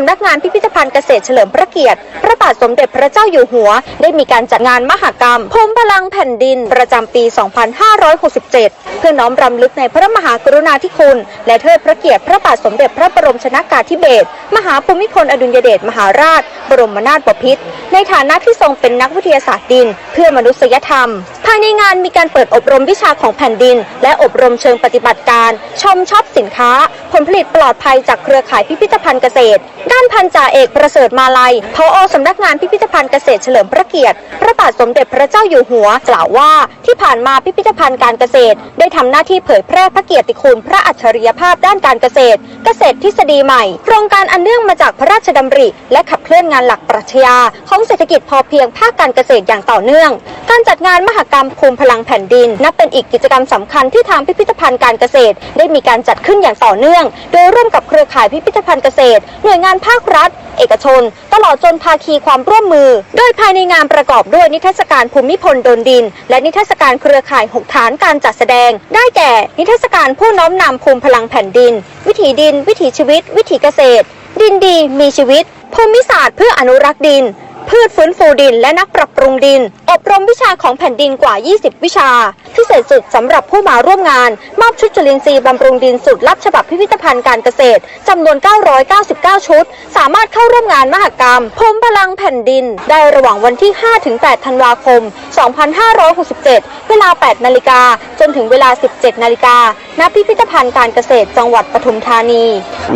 สำนักงานพิพิธภัณฑ์เกษตรเฉลิมพระเกียรติ พระบาทสมเด็จพระเจ้าอยู่หัว ได้มีการจัดงานมหกรรมภูมิพลังแผ่นดินประจำปี 2567 เพื่อน้อมรำลึกในพระมหากรุณาธิคุณ และเทิดพระเกียรติพระบาทสมเด็จพระบรมชนากาธิเบศรมหาภูมิพลอดุลยเดชมหาราช บรมนาถบพิตรในฐานะที่ทรงเป็นนักวิทยาศาสตร์ดิน เพื่อมนุษยธรรม ภายในงานมีการเปิดอบรมวิชาของแผ่นดิน และอบรมเชิงปฏิบัติการ ชมชอปสินค้า ผลผลิตปลอดภัยจากเครือข่ายพิพิธภัณฑ์เกษตรด้านพันจ่าเอกประเสริฐมาลัยพอสำนักงานพิพิธภัณฑ์เกษตรเฉลิมพระเกียรติ พระบาทสมเด็จพระเจ้าอยู่หัว กล่าวว่าที่ผ่านมาพิพิธภัณฑ์การเกษตร ได้ทำหน้าที่เผยแพร่พระเกียรติคุณพระอัจฉริยภาพด้านการเกษตร กษตรทฤษฎีใหม่ โครงการอันเนื่องมาจากพระราชดำริ และขับเคลื่อนงานหลักปรัชญาของเศรษฐกิจพอเพียงภาคการเกษตรอย่างต่อเนื่อง การจัดงานมหกรรมภูมิพลังแผ่นดิน นับเป็นอีกกิจกรรมสำคัญที่ทางพิพิธภัณฑ์การเกษตร ได้มีการจัดขึ้นอย่างต่อเนื่อง โดยร่วมกับเครือข่ายพิพิธภัณฑ์เกษตร หน่วยงานภาครัฐ เอกชน ตลอดจนภาคีความร่วมมือ โดยภายในงานประกอบด้วยนิทรรศการภูมิพลดนดิน และนิทรรศการเครือข่ายหกฐานการจัดแสดง ได้แก่ นิทรรศการผู้น้อมนำภูมิพลังแผ่นดิน วิถีดิน วิถีชีวิต วิถีเกษตร ดินดีมีชีวิต ภูมิศาสตร์เพื่ออนุรักษ์ดิน พืชฟื้นฟูดิน และนักปรับปรุงดิน อบรมวิชาของแผ่นดินกว่า 20 วิชา พิเศษสุดสำหรับผู้มาร่วมงาน มอบชุดจุลินทรีย์บำรุงดินสุดลับฉบับพิพิธภัณฑ์การเกษตรจำนวน 999 ชุด สามารถเข้าร่วมงานมหกรรมภูมิพลังแผ่นดิน ได้ระหว่างวันที่ 5-8 ธันวาคม 2567 เวลา 8 นาฬิกา จนถึงเวลา 17 นาฬิกา ณ พิพิธภัณฑ์การเกษตรจังหวัดปทุมธานี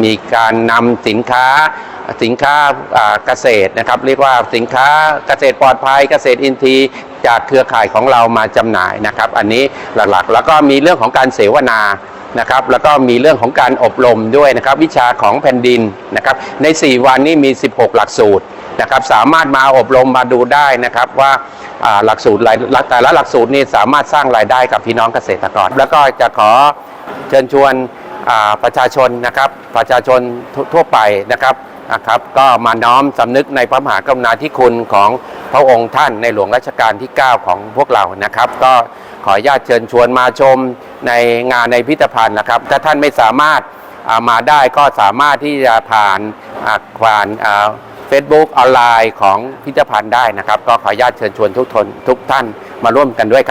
มีการนำสินค้า สินค้าเกษตรนะครับ เรียกว่าสินค้าเกษตรปลอดภัยเกษตรอินทรีย์จากเครือข่ายของเรามาจำหน่ายนะครับ อันนี้หลักๆ แล้วก็มีเรื่องของการเสวนานะครับแล้วก็มีเรื่องของการอบรมด้วยนะครับ วิชาของแผ่นดินนะครับ ใน 4 วันนี้มี 16 หลักสูตรนะครับ สามารถมาอบรมมาดูได้นะครับว่าหลักสูตรแต่ละหลักสูตรนี่สามารถสร้างรายได้กับพี่น้องเกษตรกร แล้วก็จะขอเชิญชวนประชาชนนะครับ ประชาชนทั่วไปนะครับ นะครับก็มาน้อมสำนึกในพระมหากรุณาธิคุณของพระองค์ท่านในหลวงรัชกาลที่ 9 ของพวกเรานะครับ ก็ขออนุญาตเชิญชวนมาชมในงานในพิพิธภัณฑ์นะครับ ถ้าท่านไม่สามารถามาได้ก็สามารถที่จะผ่านผ่านเฟซบุ๊กออนไลน์ของพิพิธภัณฑ์ได้นะครับ ก็ขออนุญาตเชิญชวนทุกทนทุกท่านมาร่วมกันด้วยครับ